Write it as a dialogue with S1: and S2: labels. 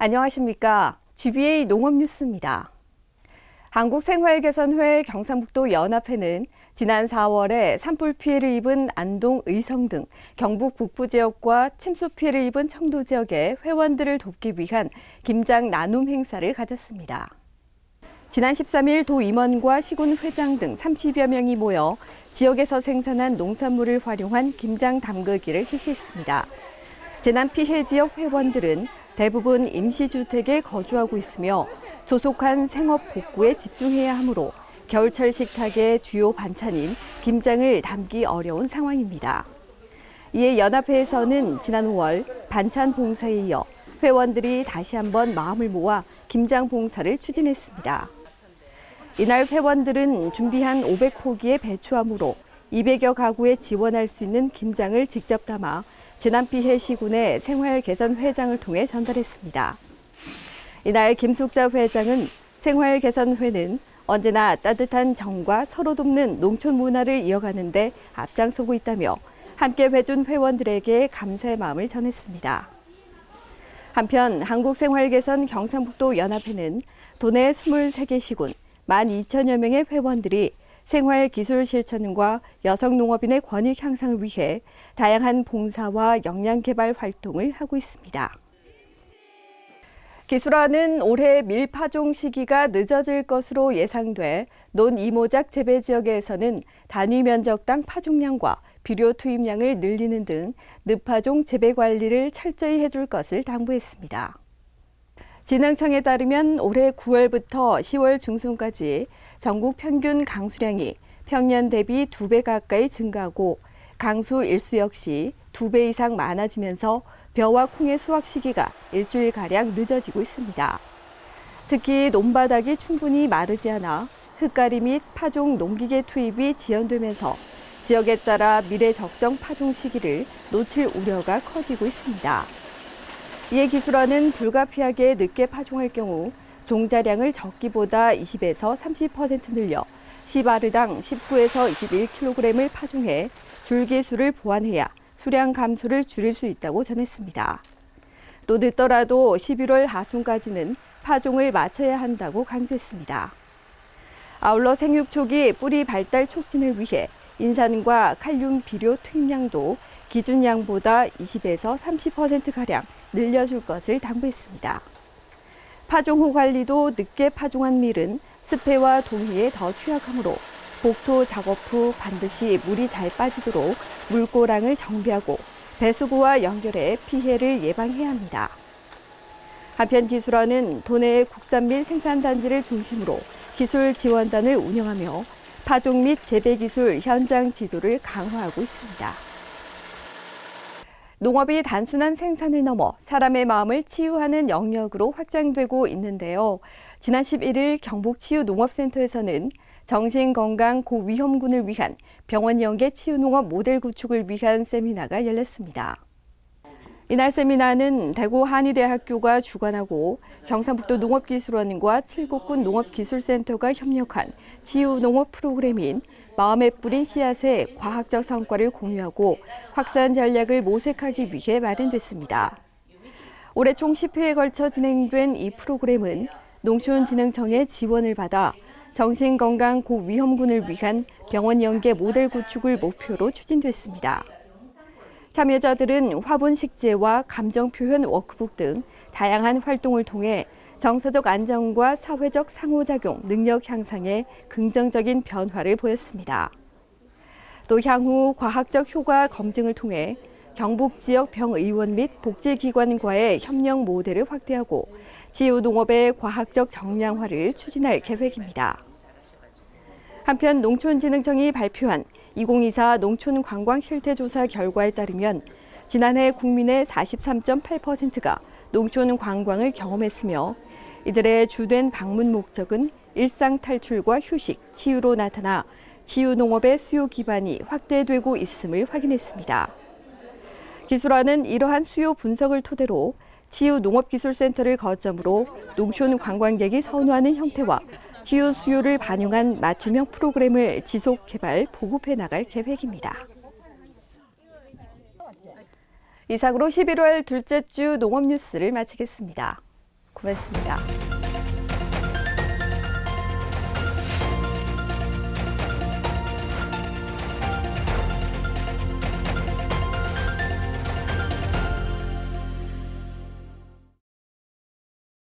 S1: 안녕하십니까. GBA 농업뉴스입니다. 한국생활개선회 경상북도 연합회는 지난 4월에 산불 피해를 입은 안동, 의성 등 경북 북부 지역과 침수 피해를 입은 청도 지역의 회원들을 돕기 위한 김장 나눔 행사를 가졌습니다. 지난 13일 도 임원과 시군 회장 등 30여 명이 모여 지역에서 생산한 농산물을 활용한 김장 담그기를 실시했습니다. 재난 피해 지역 회원들은 대부분 임시주택에 거주하고 있으며 조속한 생업 복구에 집중해야 하므로 겨울철 식탁의 주요 반찬인 김장을 담기 어려운 상황입니다. 이에 연합회에서는 지난 5월 반찬 봉사에 이어 회원들이 다시 한번 마음을 모아 김장 봉사를 추진했습니다. 이날 회원들은 준비한 500포기의 배추함으로 200여 가구에 지원할 수 있는 김장을 직접 담아 재난피해 시군의 생활개선회장을 통해 전달했습니다. 이날 김숙자 회장은 생활개선회는 언제나 따뜻한 정과 서로 돕는 농촌 문화를 이어가는 데 앞장서고 있다며 함께 회준 회원들에게 감사의 마음을 전했습니다. 한편 한국생활개선 경상북도 연합회는 도내 23개 시군 12,000여 명의 회원들이 생활 기술 실천과 여성 농업인의 권익 향상을 위해 다양한 봉사와 역량 개발 활동을 하고 있습니다. 기술화는 올해 밀파종 시기가 늦어질 것으로 예상돼 논 이모작 재배 지역에서는 단위 면적당 파종량과 비료 투입량을 늘리는 등 늪파종 재배 관리를 철저히 해줄 것을 당부했습니다. 진흥청에 따르면 올해 9월부터 10월 중순까지 전국 평균 강수량이 평년 대비 2배 가까이 증가하고 강수 일수 역시 2배 이상 많아지면서 벼와 콩의 수확 시기가 일주일가량 늦어지고 있습니다. 특히 논바닥이 충분히 마르지 않아 흙가리 및 파종 농기계 투입이 지연되면서 지역에 따라 미래 적정 파종 시기를 놓칠 우려가 커지고 있습니다. 이에 기술원은 불가피하게 늦게 파종할 경우 종자량을 적기보다 20에서 30% 늘려 시바르당 19에서 21kg을 파종해 줄기수를 보완해야 수량 감소를 줄일 수 있다고 전했습니다. 또 늦더라도 11월 하순까지는 파종을 마쳐야 한다고 강조했습니다. 아울러 생육 초기 뿌리 발달 촉진을 위해 인산과 칼륨 비료 투입량도 기준량보다 20에서 30%가량 늘려줄 것을 당부했습니다. 파종 후 관리도 늦게 파종한 밀은 습해와 동해에 더 취약하므로 복토 작업 후 반드시 물이 잘 빠지도록 물고랑을 정비하고 배수구와 연결해 피해를 예방해야 합니다. 한편 기술원은 도내의 국산밀 생산단지를 중심으로 기술 지원단을 운영하며 파종 및 재배 기술 현장 지도를 강화하고 있습니다. 농업이 단순한 생산을 넘어 사람의 마음을 치유하는 영역으로 확장되고 있는데요. 지난 11일 경북치유농업센터에서는 정신건강 고위험군을 위한 병원 연계 치유농업 모델 구축을 위한 세미나가 열렸습니다. 이날 세미나는 대구 한의대학교가 주관하고 경상북도 농업기술원과 칠곡군 농업기술센터가 협력한 치유농업 프로그램인 마음에 뿌린 씨앗의 과학적 성과를 공유하고 확산 전략을 모색하기 위해 마련됐습니다. 올해 총 10회에 걸쳐 진행된 이 프로그램은 농촌진흥청의 지원을 받아 정신건강 고위험군을 위한 병원 연계 모델 구축을 목표로 추진됐습니다. 참여자들은 화분 식재와 감정 표현 워크북 등 다양한 활동을 통해 정서적 안정과 사회적 상호작용, 능력 향상에 긍정적인 변화를 보였습니다. 또 향후 과학적 효과 검증을 통해 경북 지역 병의원 및 복지기관과의 협력 모델을 확대하고 지유농업의 과학적 정량화를 추진할 계획입니다. 한편 농촌진흥청이 발표한 2024 농촌 관광 실태 조사 결과에 따르면 지난해 국민의 43.8%가 농촌 관광을 경험했으며 이들의 주된 방문 목적은 일상 탈출과 휴식, 치유로 나타나 치유 농업의 수요 기반이 확대되고 있음을 확인했습니다. 기술화는 이러한 수요 분석을 토대로 치유 농업기술센터를 거점으로 농촌 관광객이 선호하는 형태와 치유 수요를 반영한 맞춤형 프로그램을 지속 개발, 보급해 나갈 계획입니다. 이상으로 11월 둘째 주 농업 뉴스를 마치겠습니다. 고맙습니다.